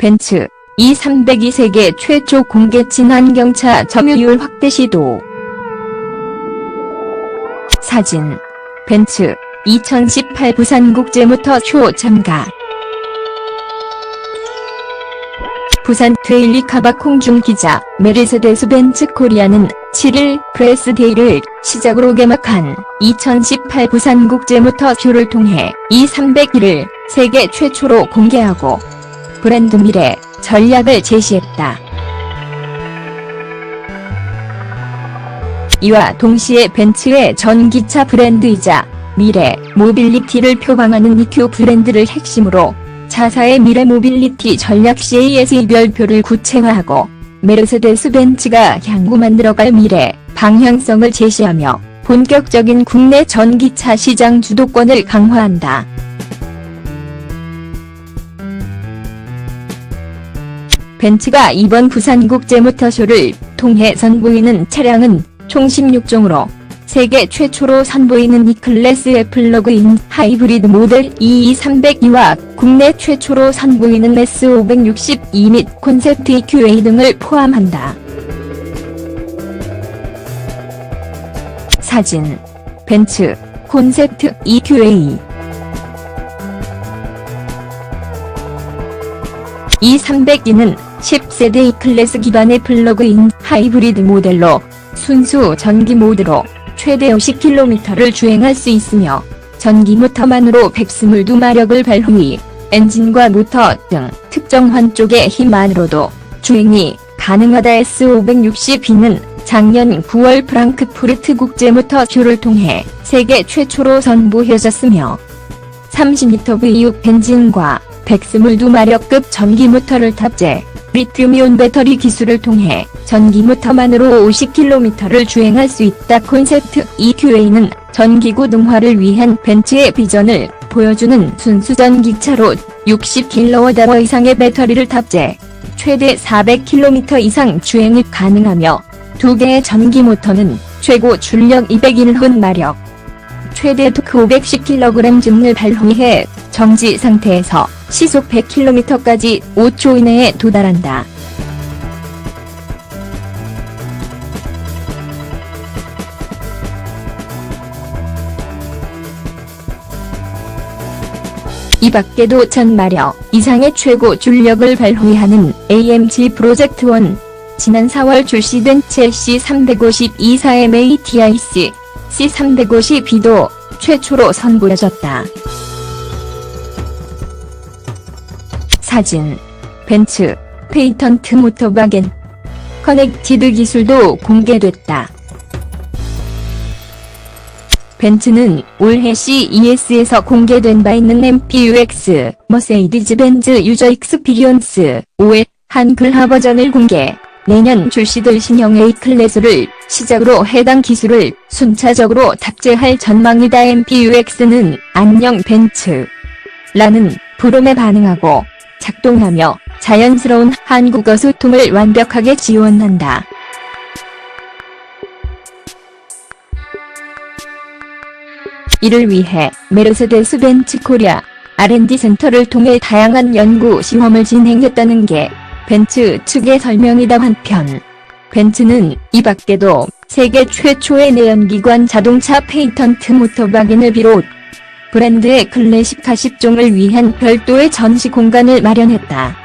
벤츠 E302 세계 최초 공개 친환경차 점유율 확대 시도. 사진 벤츠 2018 부산국제모터 쇼 참가. 부산 데일리 카바 콩중 기자 메르세데스 벤츠 코리아는 7일 프레스데이를 시작으로 개막한 2018 부산국제모터 쇼를 통해 E301을 세계 최초로 공개하고 브랜드 미래 전략을 제시했다. 이와 동시에 벤츠의 전기차 브랜드이자 미래 모빌리티를 표방하는 EQ 브랜드를 핵심으로 자사의 미래 모빌리티 전략 CAS 이별표를 구체화하고 메르세데스 벤츠가 향후 만들어갈 미래 방향성을 제시하며 본격적인 국내 전기차 시장 주도권을 강화한다. 벤츠가 이번 부산국제모터쇼를 통해 선보이는 차량은 총 16종으로 세계 최초로 선보이는 E클래스의 플러그인 하이브리드 모델 EE302와 국내 최초로 선보이는 S562 및 콘셉트 EQA 등을 포함한다. 사진 벤츠 콘셉트 EQA 이 302는 10세대 E클래스 기반의 플러그인 하이브리드 모델로 순수 전기 모드로 최대 50km를 주행할 수 있으며 전기 모터만으로 122마력을 발휘 엔진과 모터 등 특정 한쪽의 힘만으로도 주행이 가능하다 S560B는 작년 9월 프랑크푸르트 국제 모터쇼를 통해 세계 최초로 선보여졌으며 30m V6 엔진과 122마력급 전기 모터를 탑재, 리튬이온 배터리 기술을 통해 전기 모터만으로 50km를 주행할 수 있다. 콘셉트 EQA는 전기구 능화를 위한 벤츠의 비전을 보여주는 순수 전기차로 60kWh 이상의 배터리를 탑재, 최대 400km 이상 주행이 가능하며 두 개의 전기 모터는 최고 출력 201혼 마력, 최대 토크 510kg 줌을 발휘해 정지 상태에서 시속 100km까지 5초 이내에 도달한다. 이 밖에도 전마력 이상의 최고 출력을 발휘하는 AMG 프로젝트 1, 지난 4월 출시된 첼시 352 4MATIC C350B도 최초로 선보여졌다. 사진 벤츠 페이턴트 모터바겐 커넥티드 기술도 공개됐다. 벤츠는 올해 CES에서 공개된 바 있는 MPUX 머세이디즈 벤츠 유저 익스피리언스 5의 한글화 버전을 공개, 내년 출시될 신형 A클래스를 시작으로 해당 기술을 순차적으로 탑재할 전망이다 MPUX는 안녕 벤츠 라는 부름에 반응하고 작동하며 자연스러운 한국어 소통을 완벽하게 지원한다. 이를 위해 메르세데스 벤츠 코리아 R&D 센터를 통해 다양한 연구 시험을 진행했다는 게 벤츠 측의 설명이다 한편 벤츠는 이 밖에도 세계 최초의 내연기관 자동차 페이턴트 모터바겐을 비롯 브랜드의 클래식 40종을 위한 별도의 전시 공간을 마련했다.